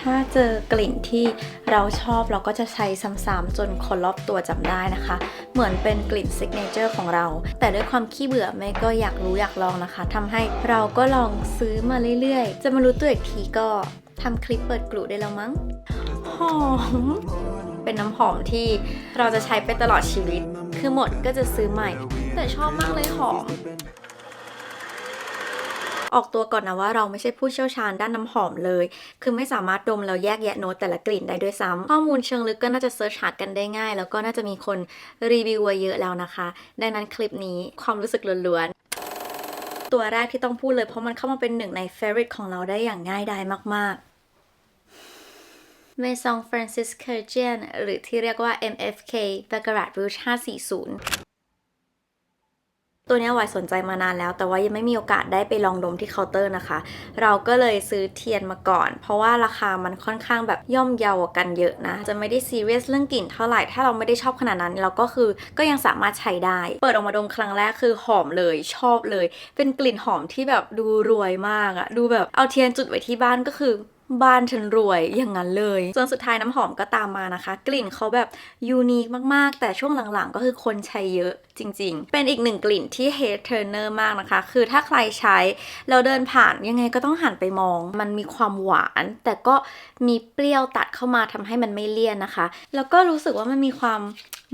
ถ้าเจอกลิ่นที่เราชอบเราก็จะใช้ซ้ำๆจนคนรอบตัวจำได้นะคะ เหมือนเป็นกลิ่นซิกเนเจอร์ของเรา แต่ด้วยความขี้เบื่อแม่ก็อยากรู้อยากลองนะคะทำให้เราก็ลองซื้อมาเรื่อยๆ จะมารู้ตัวอีกทีก็ทำคลิปเปิดกลุ่ได้แล้วมั้งหอมเป็นน้ำหอมที่เราจะใช้ไปตลอดชีวิต คือหมดก็จะซื้อใหม่ แต่ชอบมากเลยหอม ออกตัวก่อนนะว่าเราไม่ใช่ผู้เชี่ยวชาญด้านน้ำหอมเลย คือไม่สามารถดมแล้วแยกแยะโน้ตแต่ละกลิ่นได้ด้วยซ้ำข้อมูลเชิงลึกก็น่าจะเซิร์ชหากันได้ง่าย แล้วก็น่าจะมีคนรีวิวเยอะแล้วนะคะ ดังนั้นคลิปนี้ความรู้สึกล้วนๆ ตัวแรกที่ต้องพูดเลยเพราะมันเข้ามาเป็นหนึ่งใน favorite ของเราได้อย่างง่ายดายมากๆ Maison Francis Kurkdjian หรือที่เรียกว่า MFK Baccarat Rouge 540 ตัวนี้วายสนใจมานานแล้ว แต่ว่ายังไม่มีโอกาสได้ไปลองดมที่เคาน์เตอร์นะคะ เราก็เลยซื้อเทียนมาก่อน เพราะว่าราคามันค่อนข้างแบบย่อมเยาวกันเยอะนะ จะไม่ได้ซีเรียสเรื่องกลิ่นเท่าไหร่ ถ้าเราไม่ได้ชอบขนาดนั้น เราก็คือก็ยังสามารถใช้ได้ เปิดออกมาดมครั้งแรกคือหอมเลยชอบเลย เป็นกลิ่นหอมที่แบบดูรวยมากอะดูแบบเอาเทียนจุดไว้ที่บ้านก็คือ บ้านฉันรวยอย่างนั้นเลยจนสุดท้ายน้ำหอมก็ตามมานะคะ กลิ่นเขาแบบยูนิคมากๆ แต่ช่วงหลังๆ ก็คือคนใช้เยอะจริง ๆ เป็นอีกหนึ่งกลิ่นที่ hate turner มากนะคะ คือถ้าใครใช้แล้วเดินผ่านยังไงก็ต้องหันไปมอง มันมีความหวาน แต่ก็มีเปรี้ยวตัดเข้ามาทำให้มันไม่เลี่ยนนะคะ แล้วก็รู้สึกว่ามันมีความ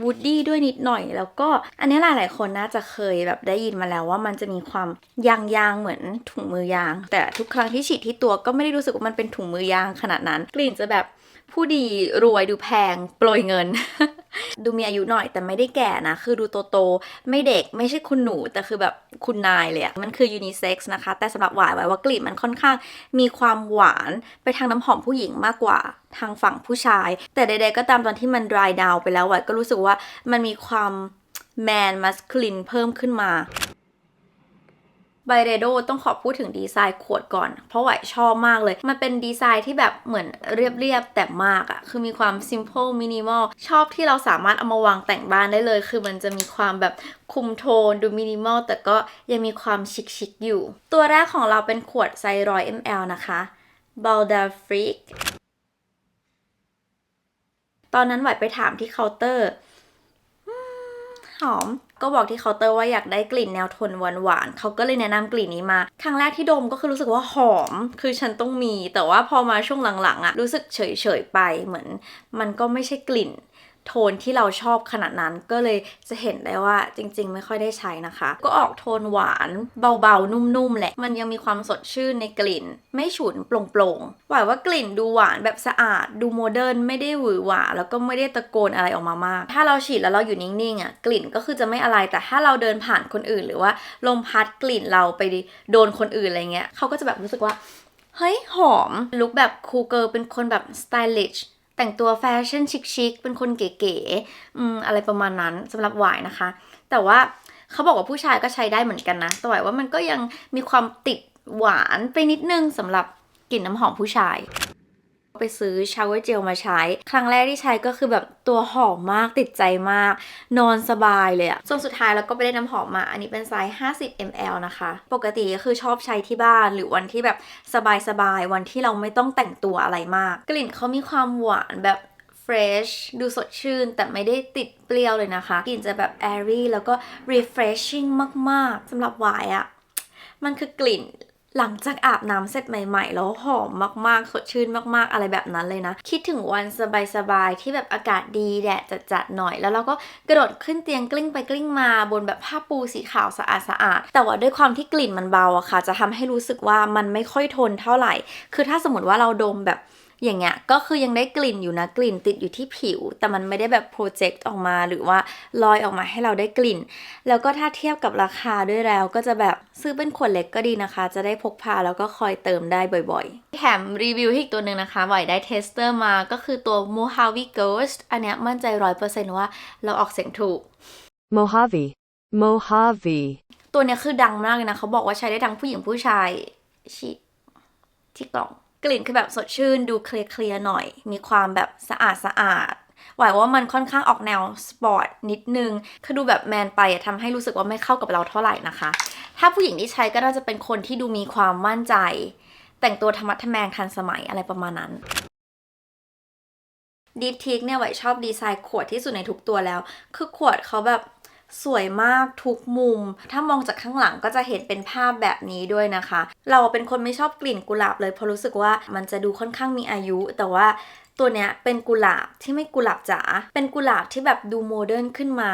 วูดดี้ด้วยนิดหน่อย แล้วก็อันนี้หลายๆคนน่าจะเคยแบบได้ยินมาแล้วว่ามันจะมีความยางๆเหมือนถุงมือยาง แต่ทุกครั้งที่ฉีดที่ตัวก็ไม่ได้รู้สึกว่ามันเป็นถุงมือยางขนาดนั้น กลิ่นจะแบบผู้ดีรวยดูแพงโปรยเงิน ดูมีอายุหน่อยแต่ไม่ได้แก่นะ คือดูโตโตไม่เด็กไม่ใช่คุณหนูแต่คือแบบคุณนายเลยอะมันคือยูนิเซ็กซ์นะคะ แต่สำหรับหวายไว้ว่ากลิ่นมันค่อนข้างมีความหวานไปทางน้ำหอมผู้หญิงมากกว่าทางฝั่งผู้ชาย แต่ใดๆก็ตามตอนที่มัน dry down ไปแล้วหวายก็รู้สึกว่ามันมีความแมนมัสคลินเพิ่มขึ้นมา ไบเรโดต้องขอพูดถึงดีไซน์ขวดก่อน เพราะไหวชอบมากเลย มันเป็นดีไซน์ที่แบบเหมือนเรียบๆ แต่มากอะคือมีความ simple minimal ชอบที่เราสามารถเอามาวางแต่งบ้านได้เลย คือมันจะมีความแบบคุมโทนดูมินิมอลแต่ก็ยังมีความชิคๆอยู่ ตัวแรกของเราเป็นขวดไซส์100 ml นะคะ b a l d a Freak ตอนนั้นไหวไปถามที่เคาน์เตอร์หอม ก็บอกที่เคาน์เตอร์ว่าอยากได้กลิ่นแนวโทนหวานๆเขาก็เลยแนะนำกลิ่นนี้มา ครั้งแรกที่ดมก็คือรู้สึกว่าหอม คือฉันต้องมี แต่ว่าพอมาช่วงหลังๆอะรู้สึกเฉยๆไปเหมือน มันก็ไม่ใช่กลิ่น โทนที่เราชอบขนาดนั้นก็เลยจะเห็นได้ว่าจริง ๆ ไม่ค่อยได้ใช้นะคะ ก็ออกโทนหวานเบาๆ นุ่มๆแหละ มันยังมีความสดชื่นในกลิ่น ไม่ฉุนโปร่งๆหวายว่ากลิ่นดูหวานแบบสะอาด ดูโมเดิร์นไม่ได้หวือหวาแล้วก็ไม่ได้ตะโกนอะไรออกมามาก ถ้าเราฉีดแล้วเราอยู่นิ่งๆอะกลิ่นก็คือจะไม่อะไรแต่ถ้าเราเดินผ่านคนอื่น หรือว่าลมพัดกลิ่นเราไปโดนคนอื่นอะไรเงี้ยเขาก็จะแบบรู้สึกว่าเฮ้ยหอมลุคแบบคูเกิร์ลเป็นคนแบบสไตลิช แต่งตัวแฟชั่นชิคๆเป็นคนเก๋ๆอืมอะไรประมาณนั้นสำหรับหวายนะคะ แต่ว่าเขาบอกว่าผู้ชายก็ใช้ได้เหมือนกันนะแต่หวายว่ามันก็ยังมีความติดหวานไปนิดนึงสำหรับกลิ่นน้ำหอมผู้ชาย ไปซื้อชาวเวอร์เจลมาใช้ ครั้งแรกที่ใช้ก็คือแบบตัวหอมมากติดใจมาก นอนสบายเลยอะจนสุดท้ายแล้วก็ไปได้น้ำหอมมา อันนี้เป็นไซส์ 50 ml นะคะ ปกติก็คือชอบใช้ที่บ้านหรือวันที่แบบสบายๆ วันที่เราไม่ต้องแต่งตัวอะไรมาก กลิ่นเขามีความหวานแบบ fresh ดูสดชื่นแต่ไม่ได้ติดเปรี้ยวเลยนะคะ กลิ่นจะแบบ airy แล้วก็ refreshing มาก ๆสำหรับวายอะมันคือกลิ่น หลังจากอาบน้ำเสร็จใหม่ ๆ แล้วหอมมากๆ สดชื่นมากๆ อะไรแบบนั้นเลยนะ คิดถึงวันสบายๆ ที่แบบอากาศดีแดดจัดๆหน่อย แล้วเราก็กระโดดขึ้นเตียงกลิ้งไปกลิ้งมาบนแบบผ้าปูสีขาวสะอาดๆ แต่ว่าด้วยความที่กลิ่นมันเบาอะค่ะ จะทำให้รู้สึกว่ามันไม่ค่อยทนเท่าไหร่ คือถ้าสมมติว่าเราดมแบบ อย่างเงี้ยก็คือยังได้กลิ่นอยู่นะกลิ่นติดอยู่ที่ผิว แต่มันไม่ได้แบบโปรเจกต์ออกมาหรือว่าลอยออกมาให้เราได้กลิ่น แล้วก็ถ้าเทียบกับราคาด้วยแล้ว ก็จะแบบซื้อเป็นขวดเล็กก็ดีนะคะ จะได้พกพาแล้วก็คอยเติมได้บ่อยๆ แถมรีวิวให้อีกตัวหนึ่งนะคะบ่อยได้เทสเตอร์มาก็คือตัว Mojave Ghost อันเนี้ยมั่นใจร้อยเปอร์เซนต์ว่าเราออกเสียงถูก Mojave. Mojave. ตัวเนี้ยคือดังมากเลยนะเขาบอกว่าใช้ได้ทั้งผู้หญิงผู้ชายฉีดที่กล่อง กลิ่นคือแบบสดชื่นดูเคลียร์ๆหน่อย มีความแบบสะอาดสะอาดหวายว่ามันค่อนข้างออกแนวสปอร์ตนิดนึง คือดูแบบแมนไปอะทำให้รู้สึกว่าไม่เข้ากับเราเท่าไหร่นะคะ ถ้าผู้หญิงที่ใช้ก็น่าจะเป็นคนที่ดูมีความมั่นใจ แต่งตัวธรรมะทแมงทันสมัยอะไรประมาณนั้น Deep Teak เนี่ยไหวชอบดีไซน์ขวดที่สุดในทุกตัวแล้ว คือขวดเขาแบบ สวยมากทุกมุม ถ้ามองจากข้างหลังก็จะเห็นเป็นภาพแบบนี้ด้วยนะคะ เราเป็นคนไม่ชอบกลิ่นกุหลาบเลยเพราะรู้สึกว่ามันจะดูค่อนข้างมีอายุ แต่ว่าตัวเนี้ยเป็นกุหลาบที่ไม่กุหลาบจ๋า เป็นกุหลาบที่แบบดูโมเดิร์นขึ้นมา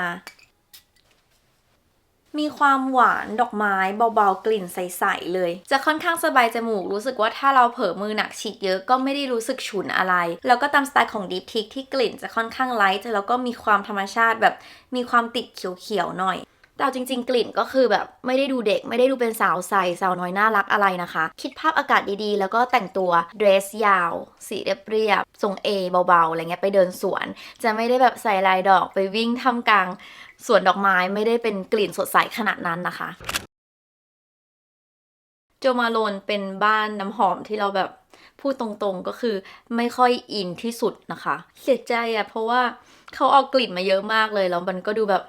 มีความหวานดอกไม้เบาๆกลิ่นใสๆเลย จะค่อนข้างสบายจมูกรู้สึกว่าถ้าเราเผลอมือหนักฉีดเยอะก็ไม่ได้รู้สึกฉุนอะไร แล้วก็ตามสไตล์ของ Deep Tick ที่กลิ่นจะค่อนข้างไลท์แล้วก็มีความธรรมชาติแบบมีความติดเขียวๆหน่อยแต่จริง ๆ กลิ่นก็คือแบบไม่ได้ดูเด็กไม่ได้ดูเป็นสาวใสสาวน้อยน่ารักอะไรนะคะ คิดภาพอากาศดีๆ แล้วก็แต่งตัวเดรสยาว สีเรียบๆทรง A เบาๆอะไรเงี้ยไปเดินสวน จะไม่ได้แบบใส่ลายดอกไปวิ่งท่ามกลาง สวนดอกไม้ไม่ได้เป็นกลิ่นสดใสขนาดนั้นนะคะโจมาโลนเป็นบ้านน้ำหอมที่เราแบบพูดตรงๆก็คือไม่ค่อยอินที่สุดนะคะ เสียใจอะเพราะว่าเขาเอากลิ่นมาเยอะมากเลยแล้วมันก็ดูแบบ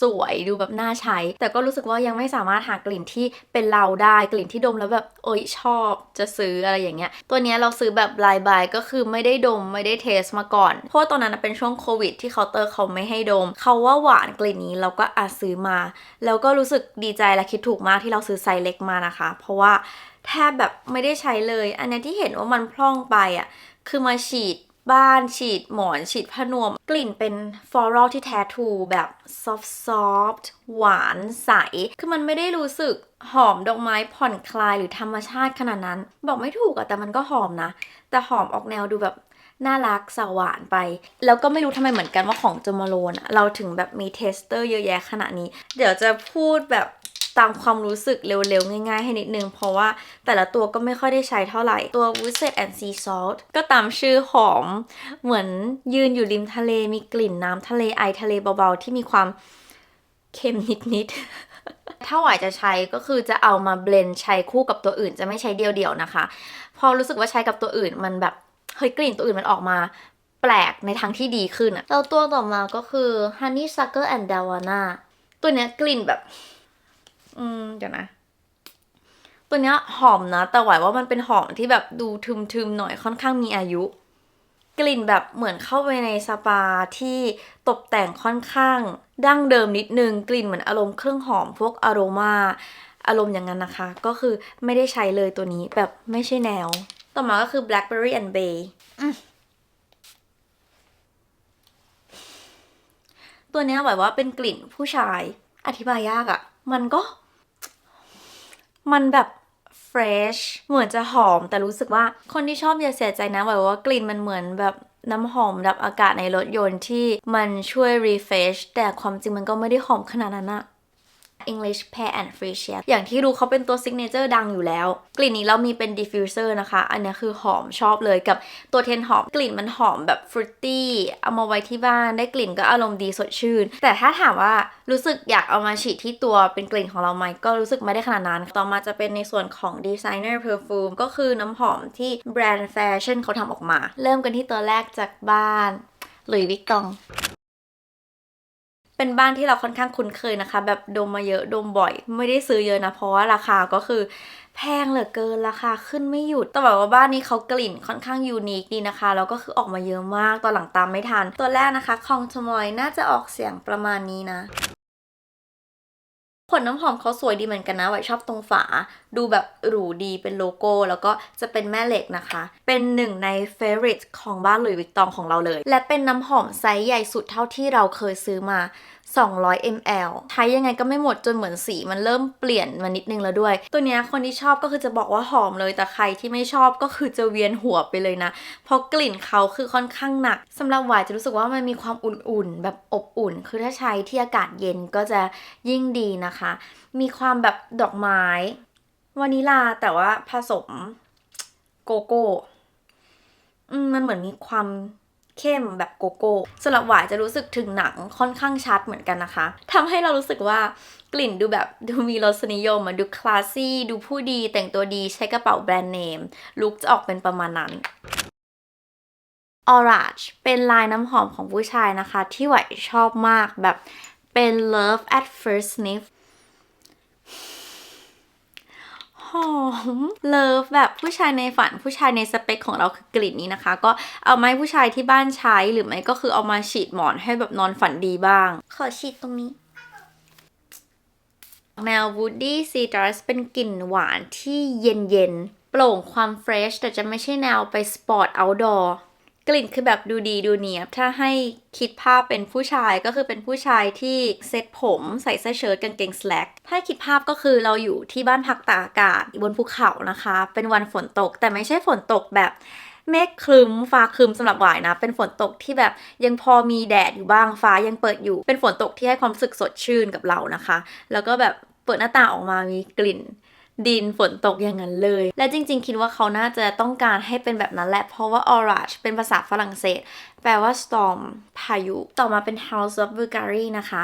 สวยดูแบบน่าใช้ แต่ก็รู้สึกว่ายังไม่สามารถหากลิ่นที่เป็นเราได้กลิ่นที่ดมแล้วแบบโอ๊ยชอบจะซื้ออะไรอย่างเงี้ย ตัวนี้เราซื้อแบบลายบายก็คือไม่ได้ดมไม่ได้เทสมาก่อน เพราะตอนนั้นเป็นช่วงโควิดที่เคาน์เตอร์เขาไม่ให้ดม เขาว่าหวานกลิ่นนี้เราก็อาซื้อมา แล้วก็รู้สึกดีใจและคิดถูกมากที่เราซื้อไซส์เล็กมานะคะ เพราะว่าแทบแบบไม่ได้ใช้เลย อันนี้ที่เห็นว่ามันพร่องไปอะคือมาฉีด บ้านฉีดหมอนฉีดผ้านวม กลิ่นเป็นฟลอรัลที่แท้ทูแบบซอฟต์ซอฟต์หวานใส คือมันไม่ได้รู้สึกหอมดอกไม้ผ่อนคลายหรือธรรมชาติขนาดนั้น บอกไม่ถูกอะแต่มันก็หอมนะ แต่หอมออกแนวดูแบบน่ารักสาวหวานไป แล้วก็ไม่รู้ทำไมเหมือนกันว่าของจมาโลนอะเราถึงแบบมีเทสเตอร์เยอะแยะขนาดนี้ เดี๋ยวจะพูดแบบ ตามความรู้สึกเร็วๆ ง่ายๆ ให้นิดนึง เพราะว่าแต่ละตัวก็ไม่ค่อยได้ใช้เท่าไหร่ ตัว w o o s e t and Sea Salt ก็ตามชื่อหอม เหมือนยืนอยู่ริมทะเลมีกลิ่นน้ำทะเลไอทะเลเบาๆ ที่มีความเค็มนิดๆ ถ้าหวายจะใช้ก็คือจะเอามาเบลนใช้คู่กับตัวอื่นจะไม่ใช้เดียวๆ นะคะ พอรู้สึกว่าใช้กับตัวอื่นมันแบบเฮ้ยกลิ่นตัวอื่นมันออกมาแปลกในทางที่ดีขึ้นอะแล้วตัวต่อมาก็คือ Honeysuckle and Davana ตัวเนี้ยกลิ่นแบบ อืมเดี๋ยวนะ ตัวเนี้ยหอมนะ แต่หวายว่ามันเป็นหอมที่แบบดูทึมๆหน่อยค่อนข้างมีอายุ กลิ่นแบบเหมือนเข้าไปในสปาที่ตกแต่งค่อนข้างดั้งเดิมนิดนึง กลิ่นเหมือนอารมณ์เครื่องหอมพวกอโรมาอารมณ์อย่างนั้นนะคะ ก็คือไม่ได้ใช้เลยตัวนี้แบบไม่ใช่แนว ต่อมาก็คือ blackberry and bay ตัวเนี้ยหวายว่าเป็นกลิ่นผู้ชาย อธิบายยากอะ มันก็ มันแบบ fresh เหมือนจะหอม แต่รู้สึกว่าคนที่ชอบอย่าเสียใจนะแบบว่ากลิ่นมันเหมือนแบบน้ำหอมดับอากาศในรถยนต์ที่มันช่วย refresh แต่ความจริงมันก็ไม่ได้หอมขนาดนั้นอะ English Pear and Free Shade อย่างที่รู้เขาเป็นตัว signature ดังอยู่แล้ว กลิ่นนี้เรามีเป็น diffuser นะคะ อันนี้คือหอมชอบเลยกับตัวเทนหอม กลิ่นมันหอมแบบ fruity เอามาไว้ที่บ้านได้กลิ่นก็อารมณ์ดีสดชื่น แต่ถ้าถามว่ารู้สึกอยากเอามาฉีดที่ตัวเป็นกลิ่นของเราไหมก็รู้สึกไม่ได้ขนาดนั้น ต่อมาจะเป็นในส่วนของ designer perfume ก็คือน้ำหอมที่แบรนด์แฟชั่นเขาทำออกมา เริ่มกันที่ตัวแรกจากบ้านหลุยส์วิกตอง เป็นบ้านที่เราค่อนข้างคุ้นเคยนะคะ แบบดมมาเยอะดมบ่อย ไม่ได้ซื้อเยอะนะ เพราะว่าราคาก็คือแพงเหลือเกินราคาขึ้นไม่หยุดแต่แบบว่าบ้านนี้เขากลิ่นค่อนข้างยูนิคดีนะคะ แล้วก็คือออกมาเยอะมากตอนหลังตามไม่ทัน ตัวแรกนะคะคองชมอยน่าจะออกเสียงประมาณนี้นะ ผลน้ำหอมเขาสวยดีเหมือนกันนะไว้ชอบตรงฝา ดูแบบหรูดีเป็นโลโก้ แล้วก็จะเป็นแม่เหล็กนะคะ เป็นหนึ่งในเฟรนด์ของบ้านหลุยส์วิกตองของเราเลย และเป็นน้ำหอมไซส์ใหญ่สุดเท่าที่เราเคยซื้อมา 200 ml ใช้ยังไงก็ไม่หมดจนเหมือนสีมันเริ่มเปลี่ยนมานิดนึงแล้วด้วย ตัวเนี้ยคนที่ชอบก็คือจะบอกว่าหอมเลยแต่ใครที่ไม่ชอบก็คือจะเวียนหัวไปเลยนะ เพราะกลิ่นเขาคือค่อนข้างหนักสำหรับหวายจะรู้สึกว่ามันมีความอุ่นๆ แบบอบอุ่น คือถ้าใช้ที่อากาศเย็นก็จะยิ่งดีนะคะ มีความแบบดอกไม้วานิลาแต่ว่าผสมโกโก้มันเหมือนมีความ เข้มแบบโกโก้สำหรับหวายจะรู้สึกถึงหนังค่อนข้างชัดเหมือนกันนะคะทำให้เรารู้สึกว่ากลิ่นดูแบบดูมีรสนิยมอะดูคลาสซี่ดูผู้ดีแต่งตัวดีใช้กระเป๋าแบรนด์เนมลุคจะออกเป็นประมาณนั้น Orange เป็นลายน้ำหอมของผู้ชายนะคะ ที่หวายชอบมากแบบเป็น love at first sniff ห อมเลิฟแบบผู้ชายในฝันผู้ชายในสเปคของเราคือกลิ่นนี้นะคะ ก็เอามาให้ผู้ชายที่บ้านใช้หรือไม่ก็คือเอามาฉีดหมอนให้แบบนอนฝันดีบ้าง ขอฉีดตรงนี้แมว Woody Citrus เป็นกลิ่นหวานที่เย็นๆโปร่งความเฟรชแต่จะไม่ใช่แนวไปสปอร์ตเอาท์ดอร์ กลิ่นคือแบบดูดีดูเนียบ ถ้าให้คิดภาพเป็นผู้ชายก็คือเป็นผู้ชายที่เซ็ตผมใส่เสื้อเชิ้ตกางเกงสแลกถ้าคิดภาพก็คือเราอยู่ที่บ้านพักตากอากาศบนภูเขานะคะ เป็นวันฝนตกแต่ไม่ใช่ฝนตกแบบเมฆครึมฟ้าครึมสำหรับหวายนะ เป็นฝนตกที่แบบยังพอมีแดดอยู่บ้างฟ้ายังเปิดอยู่ เป็นฝนตกที่ให้ความรู้สึกสดชื่นกับเรานะคะ แล้วก็แบบเปิดหน้าต่างออกมามีกลิ่น ดินฝนตกอย่างนั้นเลย และจริงๆ คิดว่าเขาน่าจะต้องการให้เป็นแบบนั้นแหละ เพราะว่า orage เป็นภาษาฝรั่งเศส แปลว่า storm พายุ ต่อมาเป็น house of Bulgari นะคะ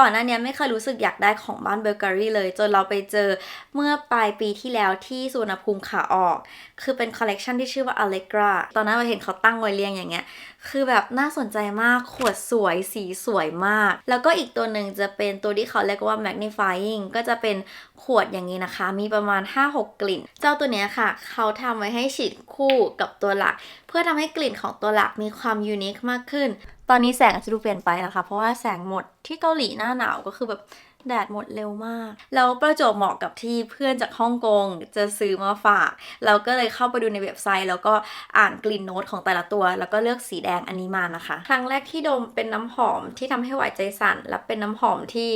ก่อนหน้านี้ไม่เคยรู้สึกอยากได้ของบ้านเบเกอรี่เลย จนเราไปเจอเมื่อปลายปีที่แล้วที่สุวรรณภูมิขาออก คือเป็นคอลเลกชันที่ชื่อว่า Allegra ตอนนั้นเราเห็นเขาตั้งไว้เรียงอย่างเงี้ย คือแบบน่าสนใจมาก ขวดสวย สีสวยมาก แล้วก็อีกตัวหนึ่งจะเป็นตัวที่เขาเรียกว่า magnifying ก็จะเป็นขวดอย่างนี้นะคะ มีประมาณ 5-6 กลิ่น เจ้าตัวเนี้ยค่ะ เขาทำไว้ให้ฉีดคู่กับตัวหลัก พื่อทำให้กลิ่นของตัวหลักมีความยูนิคมากขึ้น ตอนนี้แสงอาจจะดูเปลี่ยนไปนะคะ เพราะว่าแสงหมดที่เกาหลีหน้าหนาวก็คือแบบแดดหมดเร็วมาก แล้วประจวบเหมาะกับที่เพื่อนจากฮ่องกงจะซื้อมาฝาก เราก็เลยเข้าไปดูในเว็บไซต์ แล้วก็อ่านกลิ่นโน้ตของแต่ละตัว แล้วก็เลือกสีแดงอันนี้มานะคะ ครั้งแรกที่ดมเป็นน้ำหอมที่ทำให้หวายใจสั่น และเป็นน้ำหอมที่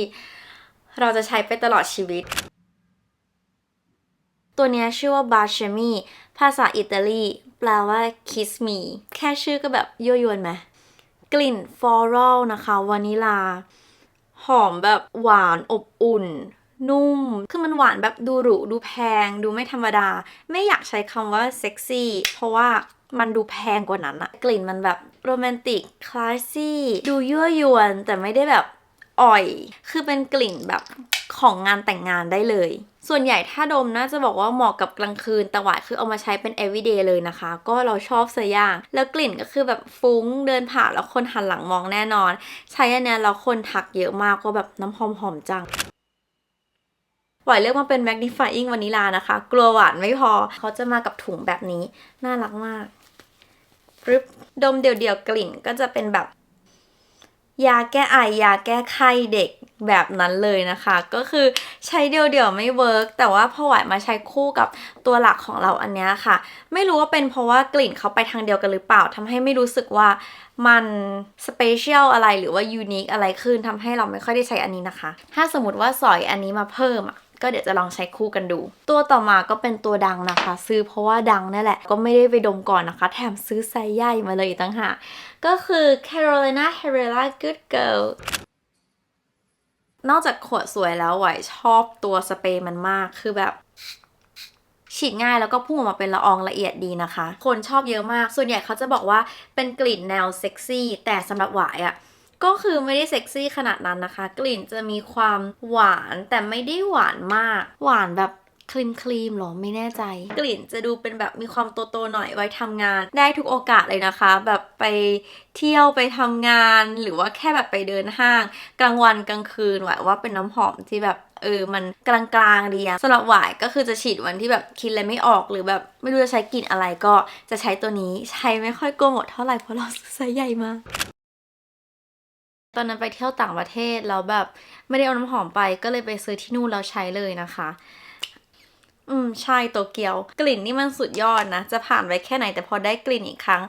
เราจะใช้ไปตลอดชีวิต ตัวนี้ชื่อว่าบาเชมีภาษาอิตาลี แปลว่า kiss me แค่ชื่อก็แบบยั่วยวนไหมกลิ่นฟลอรัลนะคะวานิลา หอมแบบหวานอบอุ่น นุ่ม คือมันหวานแบบดูหรูดูแพง ดูไม่ธรรมดา ไม่อยากใช้คำว่าเซ็กซี่เพราะว่ามันดูแพงกว่านั้นอะกลิ่นมันแบบโรแมนติก คลาสซี่ ดูยั่วยวน แต่ไม่ได้แบบอ่อย คือเป็นกลิ่นแบบของงานแต่งงานได้เลย ส่วนใหญ่ถ้าดมน่าจะบอกว่าเหมาะกับกลางคืนแต่หวายคือเอามาใช้เป็น everyday เลยนะคะ ก็เราชอบเสียอย่างแล้วกลิ่นก็คือแบบฟุ้งเดินผ่านแล้วคนหันหลังมองแน่นอน ใช้อันเนี้ยแล้วคนทักเยอะมากว่าแบบน้ำหอมหอมจังหวายเลือกมาเป็น magnifying วานิลานะคะ กลัวหวานไม่พอเขาจะมากับถุงแบบนี้ น่ารักมากปึ๊บดมเดี่ยวๆกลิ่นก็จะเป็นแบบ ยาแก้ไอยาแก้ไข้เด็กแบบนั้นเลยนะคะ ก็คือใช้เดี่ยวๆไม่เวิร์กแต่ว่าพอหวายมาใช้คู่กับตัวหลักของเราอันนี้ค่ะ ไม่รู้ว่าเป็นเพราะว่ากลิ่นเขาไปทางเดียวกันหรือเปล่าทำให้ไม่รู้สึกว่ามันสเปเชียลอะไรหรือว่ายูนิคอะไรขึ้นทำให้เราไม่ค่อยได้ใช้อันนี้นะคะ ถ้าสมมติว่าสอยอันนี้มาเพิ่มอะ ก็เดี๋ยวจะลองใช้คู่กันดู ตัวต่อมาก็เป็นตัวดังนะคะ ซื้อเพราะว่าดังนั่นแหละ ก็ไม่ได้ไปดมก่อนนะคะ แถมซื้อไซส์ใหญ่มาเลยอีกตั้งหากก็คือ Carolina Herrera Good Girl นอกจากขวดสวยแล้วไหวชอบตัวสเปรย์มันมากคือแบบฉีดง่ายแล้วก็พุ่งออกมาเป็นละอองละเอียดดีนะคะ คนชอบเยอะมาก ส่วนใหญ่เขาจะบอกว่าเป็นกลิ่นแนวเซ็กซี่ แต่สำหรับหวายอะ่ะ ก็คือไม่ได้เซ็กซี่ขนาดนั้นนะคะ กลิ่นจะมีความหวานแต่ไม่ได้หวานมาก หวานแบบครีมครีมหรอไม่แน่ใจ กลิ่นจะดูเป็นแบบมีความโตๆหน่อยไว้ทำงาน ได้ทุกโอกาสเลยนะคะ แบบไปเที่ยวไปทำงานหรือว่าแค่แบบไปเดินห้าง กลางวันกลางคืนหวายว่าเป็นน้ำหอมที่แบบเออมันกลางๆดีอะสำหรับหวายก็คือจะฉีดวันที่แบบคิดอะไรไม่ออกหรือแบบไม่รู้จะใช้กลิ่นอะไรก็จะใช้ตัวนี้ใช้ไม่ค่อยกลัวหมดเท่าไหร่เพราะเราซื้อไซส์ใหญ่มาก ตอนนั้นไปเที่ยวต่างประเทศแล้วแบบไม่ได้เอาน้ำหอมไปก็เลยไปซื้อที่นู่นแล้วใช้เลยนะคะ อืมใช่โตเกียว กลิ่นนี่มันสุดยอดนะ จะผ่านไปแค่ไหนแต่พอได้กลิ่นอีกครั้ง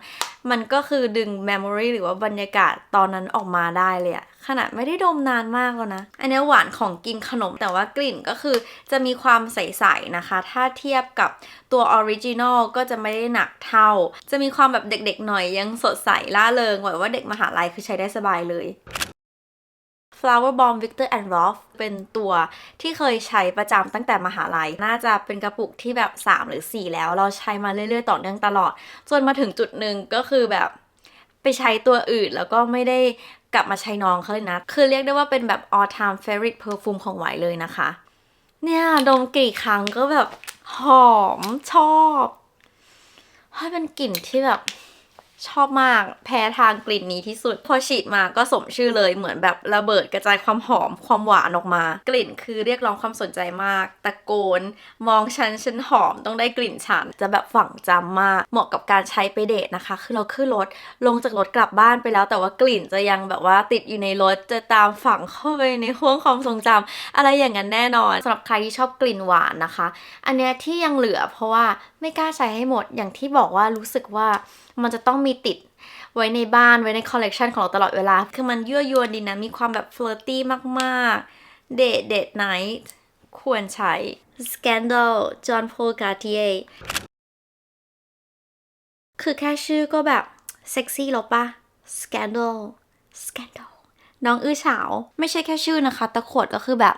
มันก็คือดึง memory หรือว่าบรรยากาศตอนนั้นออกมาได้เลยอะขนาดไม่ได้ดมนานมากแล้วนะ อันนี้หวานของกินขนมแต่ว่ากลิ่นก็คือจะมีความใสๆนะคะ ถ้าเทียบกับตัวออริจินอลก็จะไม่ได้หนักเท่า จะมีความแบบเด็กๆหน่อยยังสดใสล่าเริงหวังว่าเด็กมหาลัยคือใช้ได้สบายเลย Flower Bomb Victor and Rolf เป็นตัวที่เคยใช้ประจำตั้งแต่มหาลัย น่าจะเป็นกระปุกที่แบบ 3 หรือ 4 แล้ว เราใช้มาเรื่อยๆ ต่อเนื่องตลอด จนมาถึงจุดหนึ่งก็คือแบบไปใช้ตัวอื่นแล้วก็ไม่ได้กลับมาใช้น้องเขาเลยนะ คือเรียกได้ว่าเป็นแบบ all time favorite perfume ของไหวเลยนะคะ เนี่ยดมกี่ครั้งก็แบบหอมชอบให้เป็นกลิ่นที่แบบ ชอบมากแพ้ทางกลิ่นนี้ที่สุด พอฉีดมาก็สมชื่อเลยเหมือนแบบระเบิดกระจายความหอมความหวานออกมา กลิ่นคือเรียกร้องความสนใจมาก ตะโกน มองฉันฉันหอมต้องได้กลิ่นฉัน จะแบบฝังจำมาก เหมาะกับการใช้ไปเดทนะคะ คือเราขึ้นรถลงจากรถกลับบ้านไปแล้ว แต่ว่ากลิ่นจะยังแบบว่าติดอยู่ในรถจะตามฝังเข้าไปในห้วงความทรงจำอะไรอย่างนั้นแน่นอนสำหรับใครที่ชอบกลิ่นหวานนะคะ อันเนี้ยที่ยังเหลือเพราะว่าไม่กล้าใช้ให้หมดอย่างที่บอกว่ารู้สึกว่ามันจะต้องมีติดไว้ในบ้านไว้ในคอลเลกชันของเราตลอดเวลา คือมันยั่วยวนดีนะ มีความแบบเฟ l ร์ตี้มากๆ เดทเดทไนท์ควรใช้ Scandal John Paul Gaultier คือแค่ชื่อก็แบบเซ็กซี่แล้วปะ Scandal Scandal น้องอื้อฉาว ไม่ใช่แค่ชื่อนะคะ ตะขวดก็คือแบบ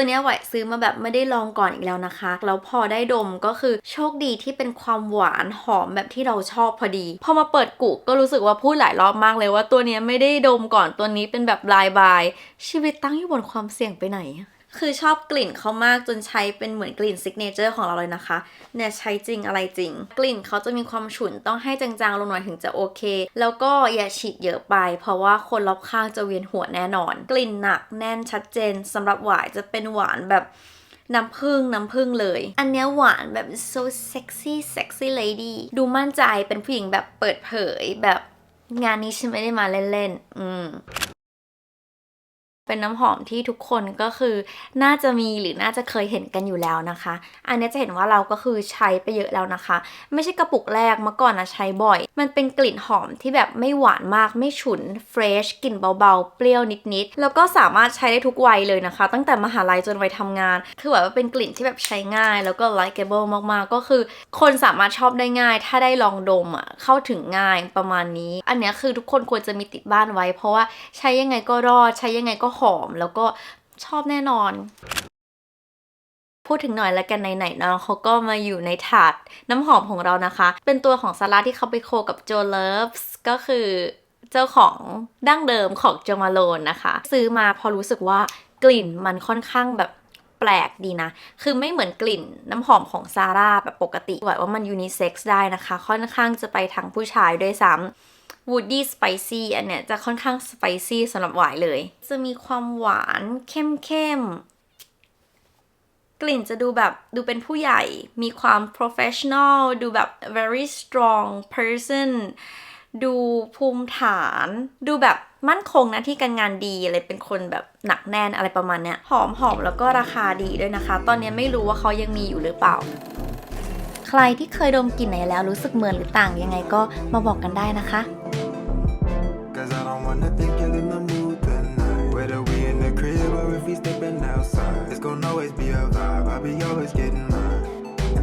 ตัวนี้ไหวซื้อมาแบบไม่ได้ลองก่อนอีกแล้วนะคะ แล้วพอได้ดมก็คือโชคดีที่เป็นความหวานหอมแบบที่เราชอบพอดี พอมาเปิดกุก็รู้สึกว่าพูดหลายรอบมากเลยว่าตัวนี้ไม่ได้ดมก่อนตัวนี้เป็นแบบลายบายชีวิตตั้งอยู่บนความเสี่ยงไปไหน คือชอบกลิ่นเขามากจนใช้เป็นเหมือนกลิ่นซิกเนเจอร์ของเราเลยนะคะ เนี่ยใช้จริงอะไรจริง กลิ่นเขาจะมีความฉุนต้องให้จางๆลงหน่อยถึงจะโอเค แล้วก็อย่าฉีดเยอะไป เพราะว่าคนรอบข้างจะเวียนหัวแน่นอน กลิ่นหนักแน่นชัดเจนสำหรับหวายจะเป็นหวานแบบน้ำผึ้งน้ำผึ้งเลย อันเนี้ยหวานแบบ so sexy sexy lady ดูมั่นใจเป็นผู้หญิงแบบเปิดเผยแบบงานนี้ฉันไม่ได้มาเล่นๆ อืม เป็นน้ำหอมที่ทุกคนก็คือน่าจะมีหรือน่าจะเคยเห็นกันอยู่แล้วนะคะ อันนี้จะเห็นว่าเราก็คือใช้ไปเยอะแล้วนะคะ ไม่ใช่กระปุกแรกเมื่อก่อนนะใช้บ่อย มันเป็นกลิ่นหอมที่แบบไม่หวานมากไม่ฉุนเฟรชกลิ่นเบาๆ เปรี้ยวนิดๆ แล้วก็สามารถใช้ได้ทุกวัยเลยนะคะ ตั้งแต่มหาลัยจนวัยทำงาน คือแบบว่าเป็นกลิ่นที่แบบใช้ง่าย แล้วก็ likeable มากๆ ก็คือ คนสามารถชอบได้ง่าย ถ้าได้ลองดมอะเข้าถึงง่ายประมาณนี้ อันนี้คือทุกคนควรจะมีติดบ้านไว้ เพราะว่าใช้ยังไงก็รอดใช้ยังไงก็หหอมแล้วก็ชอบแน่นอน พูดถึงหน่อยละกันไหนๆน้องเขาก็มาอยู่ในถาดน้ำหอมของเรานะคะ เป็นตัวของซาร่าที่เขาไปโคกับโจเลิฟส์ก็คือเจ้าของดั้งเดิมของโจมาโลนนะคะ ซื้อมาพอรู้สึกว่ากลิ่นมันค่อนข้างแบบแปลกดีนะ คือไม่เหมือนกลิ่นน้ำหอมของซาร่าแบบปกติหวัว่ามันยูนิเซ็กซ์ได้นะคะ ค่อนข้างจะไปทางผู้ชายด้วยซ้ำ Woody Spicy อันเนี้ยจะค่อนข้าง Spicy สำหรับหวายเลย จะมีความหวานเข้มๆกลิ่นจะดูแบบดูเป็นผู้ใหญ่ มีความ professional ดูแบบ very strong person ดูภูมิฐาน ดูแบบมั่นคงนะที่การงานดีอะไรเป็นคนแบบหนักแน่นอะไรประมาณเนี้ย หอมหอมแล้วก็ราคาดีด้วยนะคะ ตอนนี้ไม่รู้ว่าเขายังมีอยู่หรือเปล่า ใครที่เคยดมกลิ่นไหนแล้วรู้สึกเหมือนหรือต่างยังไงก็มาบอกกันได้นะคะ wanna think